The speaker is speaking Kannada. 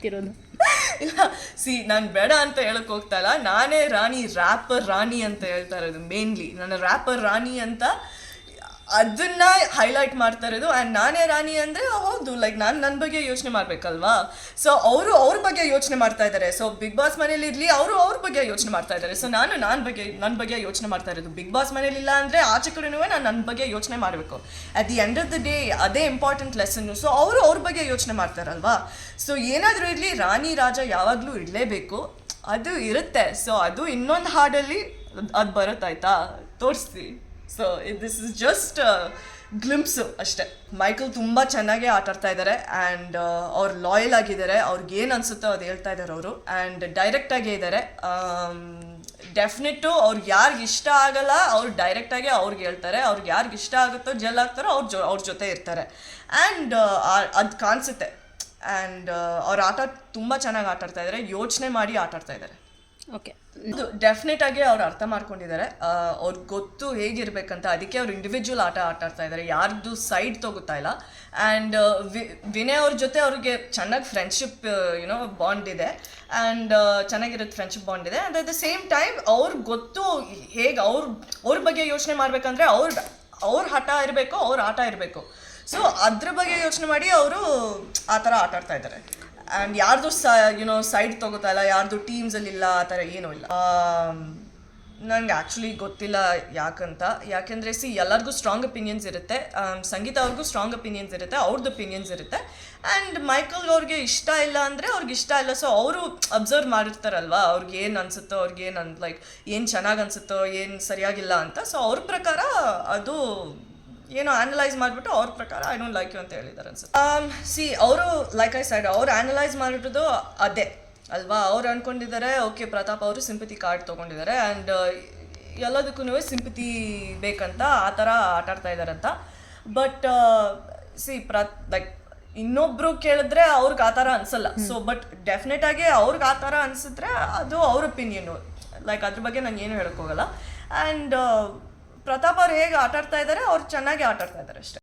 ಅಂತಿರೋದು. ಇಲ್ಲ ಸಿ ನಾನು ಬೇಡ ಅಂತ ಹೇಳಕ್ ಹೋಗ್ತಾ ಇಲ್ಲ. ನಾನೇ ರಾಣಿ ರ್ಯಾಪರ್ ರಾಣಿ ಅಂತ ಹೇಳ್ತಾ ಇರೋದು ಮೇನ್ಲಿ ನನ್ನ ರ್ಯಾಪರ್ ರಾಣಿ ಅಂತ ಅದನ್ನ ಹೈಲೈಟ್ ಮಾಡ್ತಾ ಇರೋದು. ಆ್ಯಂಡ್ ನಾನೇ ರಾಣಿ ಅಂದರೆ, ಹೌದು ಲೈಕ್ ನಾನು ನನ್ನ ಬಗ್ಗೆ ಯೋಚನೆ ಮಾಡಬೇಕಲ್ವಾ? ಸೊ ಅವರು ಅವ್ರ ಬಗ್ಗೆ ಯೋಚನೆ ಮಾಡ್ತಾ ಇದ್ದಾರೆ ಸೊ ಬಿಗ್ ಬಾಸ್ ಮನೇಲಿ ಇರಲಿ, ಅವರು ಅವ್ರ ಬಗ್ಗೆ ಯೋಚನೆ ಮಾಡ್ತಾ ಇದ್ದಾರೆ ಸೊ ನಾನು ನನ್ನ ಬಗ್ಗೆ ನನ್ನ ಬಗ್ಗೆ ಯೋಚನೆ ಮಾಡ್ತಾ ಇರೋದು. ಬಿಗ್ ಬಾಸ್ ಮನೇಲಿ ಇಲ್ಲ ಅಂದರೆ ಆಚೆ ಕಡೆನೂ ನಾನು ನನ್ನ ಬಗ್ಗೆ ಯೋಚನೆ ಮಾಡಬೇಕು. At the end of the day ಅದೇ ಇಂಪಾರ್ಟೆಂಟ್ ಲೆಸನ್ನು ಸೊ ಅವರು ಅವ್ರ ಬಗ್ಗೆ ಯೋಚನೆ ಮಾಡ್ತಾರಲ್ವಾ? ಸೊ ಏನಾದರೂ ಇರಲಿ, ರಾಣಿ, ರಾಜ ಯಾವಾಗಲೂ ಇರಲೇಬೇಕು. ಅದು ಇರುತ್ತೆ. ಸೊ ಅದು ಇನ್ನೊಂದು ಹಾಡಲ್ಲಿ ಅದು ಬರುತ್ತಾಯ್ತಾ? ತೋರಿಸ್ತಿ so this is just glimpse ಅಷ್ಟೇ. ಮೈಕಲ್ ತುಂಬ ಚೆನ್ನಾಗಿ ಆಟ ಆಡ್ತಾ ಇದ್ದಾರೆ ಆ್ಯಂಡ್ ಅವ್ರು ಲಾಯಲ್ ಆಗಿದ್ದಾರೆ ಅವ್ರಿಗೆ ಏನು ಅನಿಸುತ್ತೋ ಅದು ಹೇಳ್ತಾ ಇದ್ದಾರೆ ಅವರು. ಆ್ಯಂಡ್ ಡೈರೆಕ್ಟಾಗೇ ಇದ್ದಾರೆ ಡೆಫಿನೆಟ್ಟು ಅವ್ರಿಗೆ ಯಾರಿಗೆ ಇಷ್ಟ ಆಗಲ್ಲ, ಅವ್ರು ಡೈರೆಕ್ಟಾಗಿ ಅವ್ರಿಗೆ ಹೇಳ್ತಾರೆ. ಅವ್ರಿಗೆ ಯಾರಿಗೆ ಇಷ್ಟ ಆಗುತ್ತೋ ಜೆಲ್ ಆಗ್ತಾರೋ ಅವ್ರ ಜೊ, ಅವ್ರ ಜೊತೆ ಇರ್ತಾರೆ. ಆ್ಯಂಡ್ ಅದು ಕಾಣಿಸುತ್ತೆ. ಆ್ಯಂಡ್ ಅವ್ರ ಆಟ ತುಂಬ ಚೆನ್ನಾಗಿ ಆಟಾಡ್ತಾ ಇದ್ದಾರೆ ಯೋಚನೆ ಮಾಡಿ ಆಟಾಡ್ತಾ ಇದ್ದಾರೆ ಓಕೆ ಇದು ಡೆಫಿನೆಟ್ ಆಗಿ ಅವ್ರು ಅರ್ಥ ಮಾಡ್ಕೊಂಡಿದ್ದಾರೆ. ಅವ್ರಿಗೆ ಗೊತ್ತು ಹೇಗಿರ್ಬೇಕಂತ. ಅದಕ್ಕೆ ಅವ್ರು ಇಂಡಿವಿಜುವಲ್ ಆಟ ಆಟ ಆಡ್ತಾ ಇದ್ದಾರೆ. ಯಾರ್ದು ಸೈಡ್ ತಗೋತಾ ಇಲ್ಲ. ಆ್ಯಂಡ್ ವಿನಯ್ ಅವ್ರ ಜೊತೆ ಅವ್ರಿಗೆ ಚೆನ್ನಾಗಿ ಫ್ರೆಂಡ್ಶಿಪ್ ಯುನೋ ಬಾಂಡ್ ಇದೆ. ಆ್ಯಂಡ್ ಚೆನ್ನಾಗಿರೋದು ಫ್ರೆಂಡ್ಶಿಪ್ ಬಾಂಡ್ ಇದೆ. And at the same time ಅವ್ರ ಗೊತ್ತು ಹೇಗೆ ಅವ್ರ ಅವ್ರ ಬಗ್ಗೆ ಯೋಚನೆ ಮಾಡ್ಬೇಕಂದ್ರೆ ಅವ್ರ ಅವ್ರ ಹಠ ಇರಬೇಕು, ಅವ್ರ ಆಟ ಇರಬೇಕು. ಸೊ ಅದ್ರ ಬಗ್ಗೆ ಯೋಚನೆ ಮಾಡಿ ಅವರು ಆ ಥರ ಆಟ ಆಡ್ತಾ ಇದ್ದಾರೆ. ಆ್ಯಂಡ್ ಯಾರ್ದು ಸ ಯುನೋ ಸೈಡ್ ತಗೋತಾ ಇಲ್ಲ, ಯಾರ್ದು ಟೀಮ್ಸಲ್ಲಿ ಇಲ್ಲ, ಆ ಥರ ಏನೂ ಇಲ್ಲ. ನನಗೆ ಆ್ಯಕ್ಚುಲಿ ಗೊತ್ತಿಲ್ಲ ಯಾಕಂತ. ಯಾಕೆಂದರೆ ಸಿ ಎಲ್ಲರಿಗೂ ಸ್ಟ್ರಾಂಗ್ ಒಪಿನಿಯನ್ಸ್ ಇರುತ್ತೆ. ಸಂಗೀತ ಅವ್ರಿಗೂ ಸ್ಟ್ರಾಂಗ್ ಒಪಿನಿಯನ್ಸ್ ಇರುತ್ತೆ ಅವ್ರದ್ದು ಒಪಿನಿಯನ್ಸ್ ಇರುತ್ತೆ. ಆ್ಯಂಡ್ ಮೈಕಲ್ ಅವ್ರಿಗೆ ಇಷ್ಟ ಇಲ್ಲ ಅಂದರೆ ಅವ್ರಿಗೆ ಇಷ್ಟ ಇಲ್ಲ. ಸೊ ಅವರು ಅಬ್ಸರ್ವ್ ಮಾಡಿರ್ತಾರಲ್ವ, ಅವ್ರಿಗೆ ಏನು ಅನ್ಸುತ್ತೋ, ಅವ್ರಿಗೆ ಏನು ಅನ್ ಲೈಕ್ ಏನು ಚೆನ್ನಾಗಿ ಅನ್ಸುತ್ತೋ, ಏನು ಸರಿಯಾಗಿಲ್ಲ ಅಂತ. ಸೊ ಅವ್ರ ಪ್ರಕಾರ ಅದು ಏನೋ ಅನಲೈಸ್ ಮಾಡಿಬಿಟ್ಟು ಅವ್ರ ಪ್ರಕಾರ ಐ ಡೋಂಟ್ ಲೈಕ್ ಯು ಅಂತ ಹೇಳಿದ್ದಾರೆ ಅನ್ಸುತ್ತೆ. ಸಿ ಅವರು ಲೈಕ್ ಐ ಸೈಡ್ ಅವ್ರು ಆ್ಯನಲೈಸ್ ಮಾಡಿರೋದು ಅದೇ ಅಲ್ವಾ? ಅವ್ರು ಅನ್ಕೊಂಡಿದ್ದಾರೆ ಓಕೆ ಪ್ರತಾಪ್ ಅವರು ಸಿಂಪತಿ ಕಾರ್ಡ್ ತೊಗೊಂಡಿದ್ದಾರೆ ಆ್ಯಂಡ್ ಎಲ್ಲದಕ್ಕೂ ಸಿಂಪತಿ ಬೇಕಂತ ಆ ಥರ ಆಟಾಡ್ತಾ ಇದ್ದಾರೆ ಅಂತ. ಬಟ್ ಸಿ ಪ್ರ ಲೈಕ್ ಇನ್ನೊಬ್ರು ಕೇಳಿದ್ರೆ ಅವ್ರಿಗೆ ಆ ಥರ ಅನ್ಸಲ್ಲ. ಸೊ ಬಟ್ ಡೆಫಿನೆಟ್ ಆಗಿ ಅವ್ರಿಗೆ ಆ ಥರ ಅನ್ಸಿದ್ರೆ ಅದು ಅವ್ರ ಒಪಿನಿಯನು ಲೈಕ್ ಅದ್ರ ಬಗ್ಗೆ ನಾನು ಏನು ಹೇಳೋಕ್ಕೋಗಲ್ಲ ಆ್ಯಂಡ್ ಪ್ರತಾಪ್ ಅವ್ರು ಹೇಗೆ ಆಟಾಡ್ತಾ ಇದ್ದಾರೆ ಅವ್ರು ಚೆನ್ನಾಗಿ ಆಟಾಡ್ತಾ ಇದ್ದಾರೆ ಅಷ್ಟೇ.